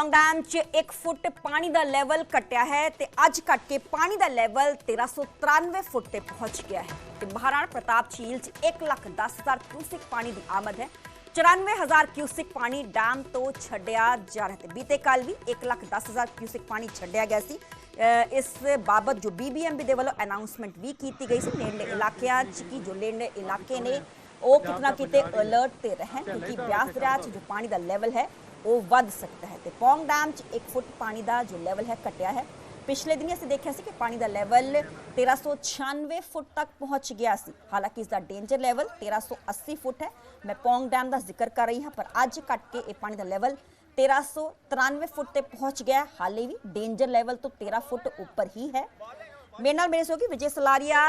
Pong dam 'ਚ 1 ਫੁੱਟ ਪਾਣੀ ਦਾ level ਘਟਿਆ ਹੈ ਤੇ ਅੱਜ ਘਟ ਕੇ ਪਾਣੀ ਦਾ ਲੈਵਲ 1393 ਫੁੱਟ ਤੇ ਪਹੁੰਚ ਗਿਆ ਹੈ। ਤੇ ਮਹਾਰਾਣਾ ਪ੍ਰਤਾਪ ਝੀਲ 'ਚ 1 ਲੱਖ 10 ਹਜ਼ਾਰ ਕਿਊਸਿਕ ਪਾਣੀ ਦੀ ਆਮਦ ਹੈ। 94000 ਕਿਊਸਿਕ ਪਾਣੀ ਡੈਮ ਤੋਂ ਛੱਡਿਆ ਜਾ ਰਿਹਾ ਤੇ ਬੀਤੇ ਕੱਲ ਵੀ 1 ਲੱਖ 10 ਹਜ਼ਾਰ ਕਿਊਸਿਕ ਪਾਣੀ ਛੱਡਿਆ ਗਿਆ ਸੀ। ਇਸ ਬਾਬਤ ਜੋ ਬੀਬੀਐਮਬੀ ਦੇ ਵੱਲੋਂ ਅਨਾਉਂਸਮੈਂਟ ਵੀ ਕੀਤੀ ਗਈ ਸੀ, ਨੇੜਲੇ ਇਲਾਕਿਆਂ 'ਚ ਕਿ ਜੋ ਨੇੜਲੇ ਇਲਾਕੇ ਨੇ, ਉਹ ਕਿਤਨਾ ਕਿਤੇ ਅਲਰਟ ਤੇ ਰਹਿਣ, ਕਿਉਂਕਿ ਬਿਆਸ ਦਰਿਆ 'ਚ ਜੋ ਪਾਣੀ ਦਾ ਲੈਵਲ ਹੈ ਉਹ ਵੱਧ ਸਕਦਾ ਹੈ। ਤੇ ਪੌਂਗ ਡੈਮ 'ਚ 1 ਫੁੱਟ ਪਾਣੀ ਦਾ ਜੋ ਲੈਵਲ ਹੈ, ਘਟਿਆ ਹੈ। ਪਿਛਲੇ ਦਿਨੀ ਅਸੀਂ ਦੇਖਿਆ ਸੀ ਕਿ ਪਾਣੀ ਦਾ ਲੈਵਲ 1396 ਫੁੱਟ ਤੱਕ ਪਹੁੰਚ ਗਿਆ ਸੀ। ਹਾਲਾਂਕਿ ਇਸ ਦਾ ਡੇਂਜਰ ਲੈਵਲ 1380 ਫੁੱਟ ਹੈ। ਮੈਂ ਪੌਂਗ ਡੈਮ ਦਾ ਜ਼ਿਕਰ ਕਰ ਰਹੀ ਹਾਂ, ਪਰ ਅੱਜ ਘਟ ਕੇ ਇਹ ਪਾਣੀ ਦਾ ਲੈਵਲ 1393 ਫੁੱਟ ਤੇ ਪਹੁੰਚ ਗਿਆ ਹਾਲੇ ਵੀ ਡੇਂਜਰ ਲੈਵਲ ਤੋਂ 13 ਫੁੱਟ ਉੱਪਰ ਹੀ ਹੈ। ਮੇਰੇ ਨਾਲ ਮੇਰੇ ਸਹਿਯੋਗੀ ਵਿਜੇ ਸਲਾਰੀਆ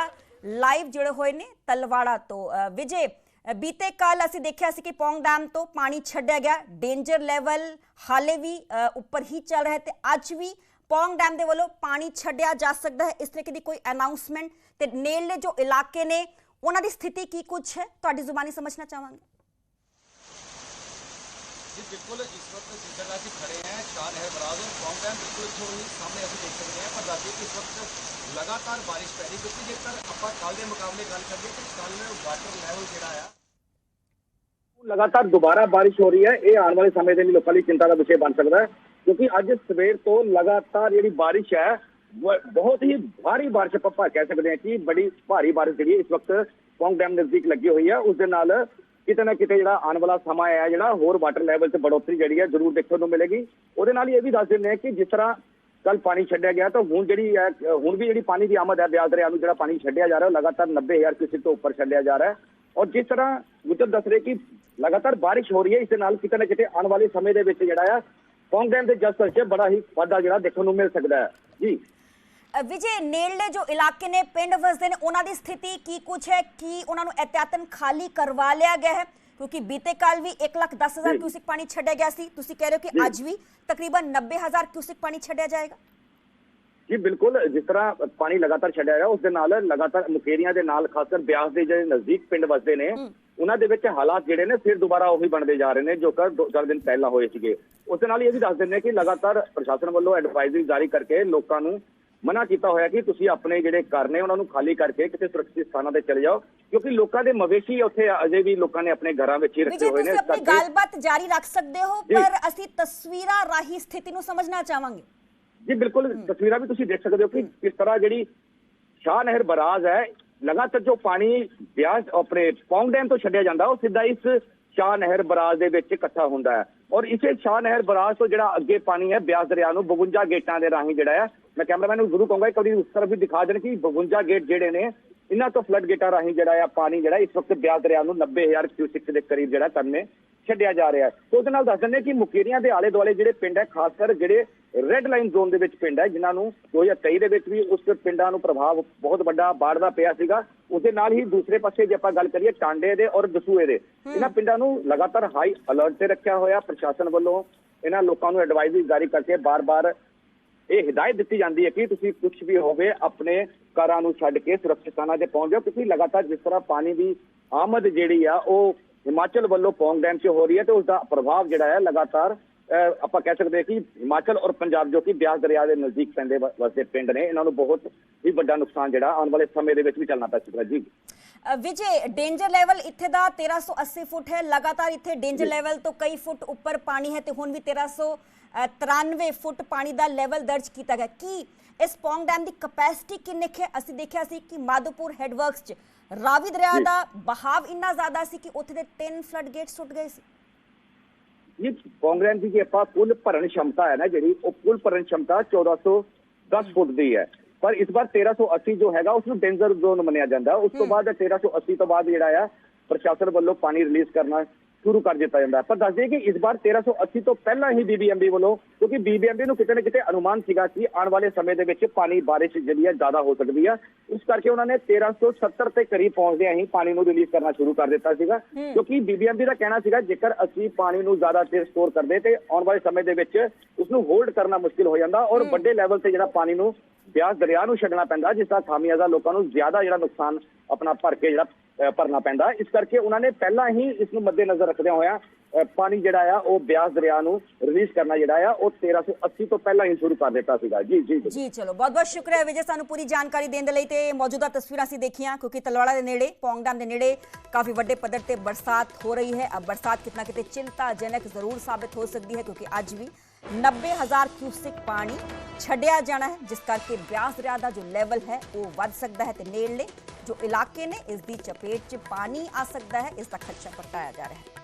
ਲਾਈਵ ਜੁੜੇ ਹੋਏ ਨੇ ਤਲਵਾੜਾ ਤੋਂ। ਵਿਜੇ ਬੀਤੇ ਕੱਲ ਅਸੀਂ ਦੇਖਿਆ ਸੀ ਕਿ ਪੌਂਗ ਡੈਮ ਤੋਂ ਪਾਣੀ ਛੱਡਿਆ ਗਿਆ ਡੇਂਜਰ ਲੈਵਲ ਹਾਲੇ ਵੀ ਅ, ਉੱਪਰ ਹੀ ਚੱਲ ਰਿਹਾ ਹੈ ਤੇ ਅੱਜ ਵੀ ਪੌਂਗ ਡੈਮ ਦੇ ਵੱਲੋਂ ਪਾਣੀ ਛੱਡਿਆ ਜਾ ਸਕਦਾ ਹੈ ਇਸ ਤਰੀਕੇ ਦੀ ਕੋਈ ਅਨਾਉਂਸਮੈਂਟ ਤੇ ਨੇੜਲੇ ਜੋ ਇਲਾਕੇ ਨੇ ਉਹਨਾਂ ਦੀ ਸਥਿਤੀ ਕੀ ਕੁਝ ਹੈ ਤੁਹਾਡੀ ਜ਼ੁਬਾਨੀ ਸਮਝਣਾ ਚਾਹਾਂਗੇ जी बिल्कुल इस वक्त जिस जगह से खड़े हैं शाह नहर बराज और पौंग डैम बिल्कुल ਇੱਥੋਂ ਹੀ ਸਾਹਮਣੇ ਅਸੀਂ ਦੇਖ ਸਕਦੇ ਹਾਂ ਪਰ ਦੱਸਦੇ ਕਿ ਇਸ ਵਕਤ ਲਗਾਤਾਰ ਬਾਰਿਸ਼ ਪੈ ਰਹੀ ਕਿਉਂਕਿ ਜੇਕਰ ਆਪਾਂ ਕੱਲ ਦੇ ਮੁਕਾਬਲੇ ਗੱਲ ਕਰੀਏ ਤਾਂ ਕੱਲ ਵਾਟਰ ਲੈਵਲ ਜਿਹੜਾ ਆ ਲਗਾਤਾਰ ਦੁਬਾਰਾ ਬਾਰਿਸ਼ ਹੋ ਰਹੀ ਹੈ ਇਹ ਆਉਣ ਵਾਲੇ ਸਮੇਂ ਦੇ ਲਈ ਲੋਕਾਂ ਲਈ ਚਿੰਤਾ ਦਾ ਵਿਸ਼ੇ ਬਣ ਸਕਦਾ ਹੈ ਕਿਉਂਕਿ ਅੱਜ ਸਵੇਰ ਤੋਂ ਲਗਾਤਾਰ ਜਿਹੜੀ ਬਾਰਿਸ਼ ਹੈ ਵ- ਬਹੁਤ ਹੀ ਭਾਰੀ ਬਾਰਿਸ਼ ਆਪਾਂ ਭਾ- ਕਹਿ ਸਕਦੇ ਹਾਂ ਕਿ ਬੜੀ ਭਾਰੀ ਬਾਰਿਸ਼ ਜਿਹੜੀ ਇਸ ਵਕਤ ਪੌਂਗ ਡੈਮ ਨਜ਼ਦੀਕ ਲੱਗੀ ਹੋਈ ਹੈ ਉਸ ਦੇ ਨਾਲ ਕਿਤੇ ਨਾ ਕਿਤੇ ਜਿਹੜਾ ਆਉਣ ਵਾਲਾ ਸਮਾਂ ਹੈ ਜਿਹੜਾ ਹੋਰ ਵਾਟਰ ਲੈਵਲ 'ਚ ਬੜੋਤਰੀ ਜਿਹੜੀ ਹੈ ਜ਼ਰੂਰ ਦੇਖਣ ਨੂੰ ਮਿਲੇਗੀ ਉਹਦੇ ਨਾਲ ਹੀ ਇਹ ਵੀ ਦੱਸ ਦਿੰਦੇ ਹਾਂ ਕਿ ਜਿਸ ਤਰ੍ਹਾਂ ਕੱਲ ਪਾਣੀ ਛੱਡਿਆ ਗਿਆ ਤਾਂ ਹੁਣ ਜਿਹੜੀ ਹੈ ਅ, ਹੁਣ ਵੀ ਜਿਹੜੀ ਪਾਣੀ ਦੀ ਆਮਦ ਹੈ ਬਿਆਸ ਦਰਿਆ ਨੂੰ ਜਿਹੜਾ ਪਾਣੀ ਛੱਡਿਆ ਜਾ ਰਿਹਾ ਉਹ ਲਗਾਤਾਰ 90000 ਕਿਊਸਿਕ ਤੋਂ ਉੱਪਰ ਛੱਡਿਆ ਜਾ ਰਿਹਾ ਹੈ ਔਰ ਜਿਸ ਤਰ੍ਹਾਂ ਗੁੱਜਰ ਦੱਸ ਰਹੇ ਕਿ ਲਗਾਤਾਰ ਬਾਰਿਸ਼ ਹੋ ਰਹੀ ਹੈ ਇਸ ਦੇ ਨਾਲ ਕਿਤੇ ਨਾ ਕਿਤੇ ਆਉਣ ਵਾਲੇ ਸਮੇਂ ਦੇ ਵਿੱਚ ਜਿਹੜਾ ਆ ਪੌਂਗ ਡੈਮ ਦੇ ਜਸਤਰ 'ਚ ਬੜਾ ਹੀ ਵਾਧਾ ਜਿਹੜਾ ਦੇਖਣ ਨੂੰ ਮਿਲ ਸਕਦਾ ਹੈ। ਜੀ। ਵਿਜੇ ਨੇੜਲੇ ਜੋ ਇਲਾਕੇ ਨੇ ਪਿੰਡ ਵਸਦੇ ਨੇ ਉਹਨਾਂ ਦੀ ਸਥਿਤੀ ਕੀ ਕੁਝ ਹੈ? ਕੀ ਉਹਨਾਂ ਨੂੰ ਇਹਤਿਆਤਨ ਖਾਲੀ ਕਰਵਾ ਲਿਆ ਗਿਆ ਹੈ? ਕਿਉਂਕਿ ਬੀਤੇ ਕੱਲ ਵੀ 1 ਲੱਖ 10 ਹਜ਼ਾਰ। ਕਿਊਸਿਕ ਪਾਣੀ ਛੱਡਿਆ ਗਿਆ ਸੀ। ਤੁਸੀਂ ਕਹਿ ਰਹੇ ਹੋ ਕਿ। ਅੱਜ ਵੀ ਤਕਰੀਬਨ 90 ਹਜ਼ਾਰ ਕਿਊਸਿਕ ਪਾਣੀ ਛੱਡਿਆ ਜਾਏਗਾ? ਜੀ ਬਿਲਕੁਲ ਜਿਸ ਤਰ੍ਹਾਂ ਪਾਣੀ ਲਗਾਤਾਰ ਛੱਡਿਆ ਜਾ ਉਸ ਦੇ ਨਾਲ ਲਗਾਤਾਰ ਮੁਕੇਰੀਆਂ ਦੇ ਨਾਲ ਖਾਸ ਕਰ ਬਿਆਸ ਦੇ ਜਿਹੜੇ ਨਜ਼ਦੀਕ ਪਿੰਡ ਵਸਦੇ ਨੇ ਉਹਨਾਂ ਦੇ ਵਿੱਚ ਹਾਲਾਤ ਜਿਹੜੇ ਨੇ ਫਿਰ ਦੁਬਾਰਾ ਉਹੀ ਬਣਦੇ ਜਾ ਰਹੇ ਨੇ ਜੋ ਕਿ ਦੋ ਚਾਰ ਦਿਨ ਪਹਿਲਾਂ ਹੋਏ ਸੀਗੇ। ਉਸ ਦੇ ਨਾਲ ਇਹ ਵੀ ਦੱਸ ਦਿੰਦੇ ਕਿ ਲਗਾਤਾਰ ਪ੍ਰਸ਼ਾਸਨ ਵੱਲੋਂ ਐਡਵਾਈਜ਼ਰੀ ਜਾਰੀ ਕਰਕੇ ਲੋਕਾਂ ਨੂੰ ਮਨਾ ਕੀਤਾ ਹੋਇਆ ਕਿ ਤੁਸੀਂ ਆਪਣੇ ਜਿਹੜੇ ਘਰ ਨੇ ਉਹਨਾਂ ਨੂੰ ਖਾਲੀ ਕਰਕੇ ਕਿਸੇ ਸੁਰੱਖਿਅਤ ਸਥਾਨਾਂ ਤੇ ਚਲੇ ਜਾਓ ਕਿਉਂਕਿ ਲੋਕਾਂ ਦੇ ਮਵੇਸ਼ੀ ਉੱਥੇ ਅਜੇ ਵੀ ਲੋਕਾਂ ਨੇ ਆਪਣੇ ਘਰਾਂ ਵਿੱਚ ਹੀ ਰੱਖੇ ਹੋਏ ਨੇ। ਤੁਸੀਂ ਆਪਣੀ ਗੱਲਬਾਤ ਜਾਰੀ ਰੱਖ ਸਕਦੇ ਹੋ। ਪਰ ਅਸੀਂ ਤਸਵੀਰਾਂ ਰਾਹੀਂ ਸਥਿਤੀ ਨੂੰ ਸਮਝਣਾ ਚਾਹਾਂਗੇ। ਜੀ ਬਿਲਕੁਲ ਤਸਵੀਰਾਂ ਵੀ ਤੁਸੀਂ ਦੇਖ ਸਕਦੇ ਹੋ ਕਿ ਕਿਸ ਤਰ੍ਹਾਂ ਜਿਹੜੀ ਸ਼ਾਹ ਨਹਿਰ ਬਰਾਜ ਹੈ ਲਗਾਤਾਰ ਜੋ ਪਾਣੀ ਬਿਆਸ ਆਪਣੇ ਪੌਂਗ ਡੈਮ ਤੋਂ ਛੱਡਿਆ ਜਾਂਦਾ ਉਹ ਸਿੱਧਾ ਇਸ ਸ਼ਾਹ ਨਹਿਰ ਬਰਾਜ ਦੇ ਵਿੱਚ ਇਕੱਠਾ ਹੁੰਦਾ ਹੈ। ਔਰ ਇਸੇ ਸ਼ਾਹ ਨਹਿਰ ਬਰਾਜ ਤੋਂ ਜਿਹੜਾ ਅੱਗੇ ਪਾਣੀ ਹੈ ਬਿਆਸ ਦਰਿਆ ਨੂੰ 52 ਗੇਟਾਂ ਦੇ ਰਾਹੀਂ ਜਿਹੜਾ ਹੈ ਮੈਂ ਕੈਮਰਾਮੈਨ ਨੂੰ ਜ਼ਰੂਰ ਕਹੂੰਗਾ ਇੱਕ ਵਾਰੀ ਉਸ ਤਰਫ ਵੀ ਦਿਖਾ ਦੇਣ ਕਿ 52 ਗੇਟ ਜਿਹੜੇ ਨੇ ਇਹਨਾਂ ਤੋਂ ਫਲੱਡ ਗੇਟਾਂ ਰਾਹੀਂ ਜਿਹੜਾ ਆ ਪਾਣੀ ਜਿਹੜਾ ਇਸ ਵਕਤ ਬਿਆਸ ਦਰਿਆ ਨੂੰ 90000 ਕਿਊਸਿਕ ਦੇ ਕਰੀਬ ਜਿਹੜਾ ਕਰਨੇ ਛੱਡਿਆ ਜਾ ਰਿਹਾ ਹੈ। ਤੇ ਉਹਦੇ ਨਾਲ ਦੱਸ ਦਿੰਦੇ ਕਿ ਮੁਕੇਰੀਆਂ ਦੇ ਆਲੇ ਦੁਆਲੇ ਜਿਹੜੇ ਪਿੰਡ ਹੈ ਖਾਸ ਕਰ ਜਿਹੜੇ ਰੈੱਡ ਲਾਈਨ ਜ਼ੋਨ ਦੇ ਵਿੱਚ ਪਿੰਡ ਹੈ ਜਿਨ੍ਹਾਂ ਨੂੰ 2023 ਦੇ ਵਿੱਚ ਵੀ ਉਸ ਪਿੰਡਾਂ ਨੂੰ ਪ੍ਰਭਾਵ ਬਹੁਤ ਵੱਡਾ ਬਾੜ ਦਾ ਪਿਆ ਸੀਗਾ ਉਸ ਦੇ ਨਾਲ ਹੀ ਦੂਸਰੇ ਪਾਸੇ ਜੇ ਆਪਾਂ ਗੱਲ ਕਰੀਏ ਟਾਂਡੇ ਦੇ ਔਰ ਦਸੂਏ ਦੇ ਇਹਨਾਂ ਪਿੰਡਾਂ ਨੂੰ ਲਗਾਤਾਰ ਹਾਈ ਅਲਰਟ ਤੇ ਰੱਖਿਆ ਹੋਇਆ ਪ੍ਰਸ਼ਾਸਨ ਵੱਲੋਂ ਇਹਨਾਂ ਲੋਕਾਂ ਨੂੰ ਐਡਵਾਈਜ਼ਰੀ ਜਾਰੀ ਕਰਕੇ ਬਾਰ-ਬਾਰ ਇਹ ਹਦਾਇਤ ਦਿੱਤੀ ਜਾਂਦੀ ਹੈ ਕਿ ਤੁਸੀਂ ਕੁਝ ਵੀ ਹੋਵੇ ਆਪਣੇ ਘਰਾਂ ਨੂੰ ਛੱਡ ਕੇ ਸੁਰੱਖਿਅਤ ਸਥਾਨਾਂ ਤੇ ਪਹੁੰਚ ਜਾਓ ਕਿਉਂਕਿ ਲਗਾਤਾਰ ਜਿਸ ਤਰ੍ਹਾਂ ਪਾਣੀ ਦੀ ਆਮਦ ਜਿਹੜੀ ਆ ਉਹ ਹਿਮਾਚਲ ਵੱਲੋਂ ਪੌਂਗ ਡੈਮ 'ਚ ਹੋ ਰਹੀ ਹੈ ਤੇ ਉਸ ਦਾ ਪ੍ਰਭਾਵ ਜਿਹੜਾ ਹੈ ਲਗਾਤਾਰ ਆਪਾਂ ਕਹਿ ਸਕਦੇ ਕਿ ਹਿਮਾਚਲ ਔਰ ਪੰਜਾਬ ਜੋ ਕਿ ਬਿਆਸ ਦਰਿਆ ਦੇ ਨਜ਼ਦੀਕ ਪੈਂਦੇ ਵਸਦੇ ਪਿੰਡ ਨੇ ਇਹਨਾਂ ਨੂੰ ਬਹੁਤ ਹੀ ਵੱਡਾ ਨੁਕਸਾਨ ਜਿਹੜਾ ਆਉਣ ਵਾਲੇ ਸਮੇਂ ਦੇ ਵਿੱਚ ਵੀ ਚੱਲਣਾ ਪੈ ਸਕਦਾ ਜੀ। ਵਿਜੇ ਡੇਂਜਰ ਲੈਵਲ ਇੱਥੇ ਦਾ 1380 ਫੁੱਟ ਹੈ ਲਗਾਤਾਰ ਇੱਥੇ ਡੇਂਜਰ ਲੈਵਲ ਤੋਂ ਕਈ ਫੁੱਟ ਉੱਪਰ ਪਾਣੀ ਹੈ ਤੇ ਹੁਣ ਵੀ 1393 ਫੁੱਟ ਪਾਣੀ ਦਾ ਲੈਵਲ ਦਰਜ ਕੀਤਾ ਗਿਆ। ਕੀ ਇਸ ਪੌਂਗ ਡੈਮ ਦੀ ਕਪੈਸਿਟੀ ਕਿੰਨੀ ਹੈ? ਅਸੀਂ ਦੇਖਿਆ ਸੀ ਕਿ ਮਾਧੋਪੁਰ ਹੈਡਵਰਕਸ 'ਚ ਰਾਵੀ ਦਰਿਆ। ਦਾ ਬਹਾਵ ਇੰਨਾ ਜ਼ਿਆਦਾ ਸੀ ਕਿ ਉੱਥੇ ਦੇ 3 ਫਲੱਡ ਗੇਟ ਸੁੱਟ ਗਏ ਸੀ। ਇਹ ਕਾਂਗਰਸ ਦੀ ਜੇ ਆਪਾਂ ਕੁੱਲ ਭਰਨ ਸ਼ਮਤਾ ਹੈ ਨਾ ਜਿਹੜੀ ਉਹ ਕੁੱਲ ਭਰਨ ਸ਼ਮਤਾ 1410 ਫੁੱਟ ਦੀ ਹੈ। ਪਰ ਇਸ ਵਾਰ 1380 ਜੋ ਹੈਗਾ ਉਸ ਨੂੰ ਡੇਂਜਰ ਜ਼ੋਨ ਮੰਨਿਆ ਜਾਂਦਾ। ਉਸ ਤੋਂ ਬਾਅਦ 1380 ਤੋਂ ਬਾਅਦ ਜਿਹੜਾ ਆ ਪ੍ਰਸ਼ਾਸਨ ਵੱਲੋਂ ਪਾਣੀ ਰਿਲੀਜ਼ ਕਰਨਾ ਸ਼ੁਰੂ ਕਰ ਦਿੱਤਾ ਜਾਂਦਾ। ਪਰ ਦੱਸ ਦਈਏ ਕਿ ਇਸ ਵਾਰ 1380 ਤੋਂ ਪਹਿਲਾਂ ਹੀ ਬੀਬੀਐਮਬੀ ਵੱਲੋਂ ਕਿਉਂਕਿ ਬੀਬੀਐਮਬੀ ਨੂੰ ਕਿਤੇ ਨਾ ਕਿਤੇ ਅਨੁਮਾਨ ਸੀਗਾ ਕਿ ਆਉਣ ਵਾਲੇ ਸਮੇਂ ਦੇ ਵਿੱਚ ਪਾਣੀ ਬਾਰਿਸ਼ ਜਿਹੜੀ ਹੈ ਜ਼ਿਆਦਾ ਹੋ ਸਕਦੀ ਹੈ। ਇਸ ਕਰਕੇ ਉਹਨਾਂ ਨੇ 1370 ਤੇ ਕਰੀਬ ਪਹੁੰਚਦਿਆਂ ਹੀ ਪਾਣੀ ਨੂੰ ਰਿਲੀਜ਼ ਕਰਨਾ ਸ਼ੁਰੂ ਕਰ ਦਿੱਤਾ ਸੀਗਾ। ਕਿਉਂਕਿ ਬੀਬੀਐਮਬੀ ਦਾ ਕਹਿਣਾ ਸੀਗਾ ਜੇਕਰ ਅਸੀਂ ਪਾਣੀ ਨੂੰ ਜ਼ਿਆਦਾ ਚਿਰ ਸਟੋਰ ਕਰਦੇ ਤੇ ਆਉਣ ਵਾਲੇ ਸਮੇਂ ਦੇ ਵਿੱਚ ਉਸ ਨੂੰ ਹੋਲਡ ਕਰਨਾ ਮੁਸ਼ਕਿਲ ਹੋ ਜਾਂਦਾ ਔਰ ਵੱਡੇ ਲੈਵਲ ਤੇ ਜਿਹੜਾ ਪਾਣੀ ਨੂੰ ਬਿਆਸ ਦਰਿਆ ਨੂੰ ਛੱਡਣਾ ਪੈਂਦਾ ਜਿਸ ਦਾ ਖਾਮਿਆਜ਼ਾ ਲੋਕਾਂ ਨੂੰ ਜ਼ਿਆਦਾ ਜਿਹੜਾ ਨੁਕਸਾਨ ਆਪਣਾ ਭਰ ਕੇ ਜਿਹੜਾ ਭਰਨਾ ਪੈਂਦਾ। ਇਸ ਕਰਕੇ ਉਹਨਾਂ ਨੇ ਪਹਿਲਾਂ ਹੀ ਇਸ ਨੂੰ ਮੱਦੇਨਜ਼ਰ ਰੱਖਦਿਆਂ ਹੋਇਆ ਪਾਣੀ ਜਿਹੜਾ ਆ, ਉਹ ਬਿਆਸ ਦਰਿਆ ਨੂੰ ਰਿਲੀਜ਼ ਕਰਨਾ ਜਿਹੜਾ ਆ, ਉਹ 1380 ਤੋਂ ਪਹਿਲਾਂ ਹੀ ਸ਼ੁਰੂ ਕਰ ਦਿੱਤਾ ਸੀਗਾ। ਜੀ ਜੀ ਜੀ। ਚਲੋ। ਬਹੁਤ ਬਹੁਤ ਸ਼ੁਕਰੀਆ ਵਿਜੇ ਸਾਨੂੰ ਪੂਰੀ ਜਾਣਕਾਰੀ ਦੇਣ ਦੇ ਲਈ ਤੇ ਮੌਜੂਦਾ ਤਸਵੀਰਾਂ ਅਸੀਂ ਦੇਖੀਆਂ, ਕਿਉਂਕਿ ਤਲਵਾੜਾ ਦੇ ਨੇੜੇ, ਪੌਂਗ ਦੇ ਨੇੜੇ ਕਾਫੀ ਵੱਡੇ ਪੱਧਰ ਤੇ ਬਰਸਾਤ ਹੋ ਰਹੀ ਹੈ। ਅਬ ਬਰਸਾਤ ਕਿਤਨਾ ਕਿਤੇ ਚਿੰਤਾਜਨਕ ਜ਼ਰੂਰ ਸਾਬਿਤ ਹੋ ਸਕਦੀ ਹੈ, ਕਿਉਂਕਿ ਅੱਜ ਵੀ 90000 ਕਿਊਸਿਕ ਪਾਣੀ ਛੱਡਿਆ ਜਾਣਾ ਹੈ, ਜਿਸ ਕਰਕੇ ਬਿਆਸ ਦਰਿਆ ਦਾ ਜੋ ਲੈਵਲ ਹੈ, ਉਹ ਵੱਧ ਸਕਦਾ ਹੈ ਤੇ ਨੇੜਲੇ ਜੋ ਇਲਾਕੇ ਨੇ ਇਸ ਦੀ ਚਪੇਟ 'ਚ ਪਾਣੀ ਆ ਸਕਦਾ ਹੈ ਇਸ ਦਾ ਖਰਚਾ ਪ੍ਰਗਟਾਇਆ ਜਾ ਰਿਹਾ ਹੈ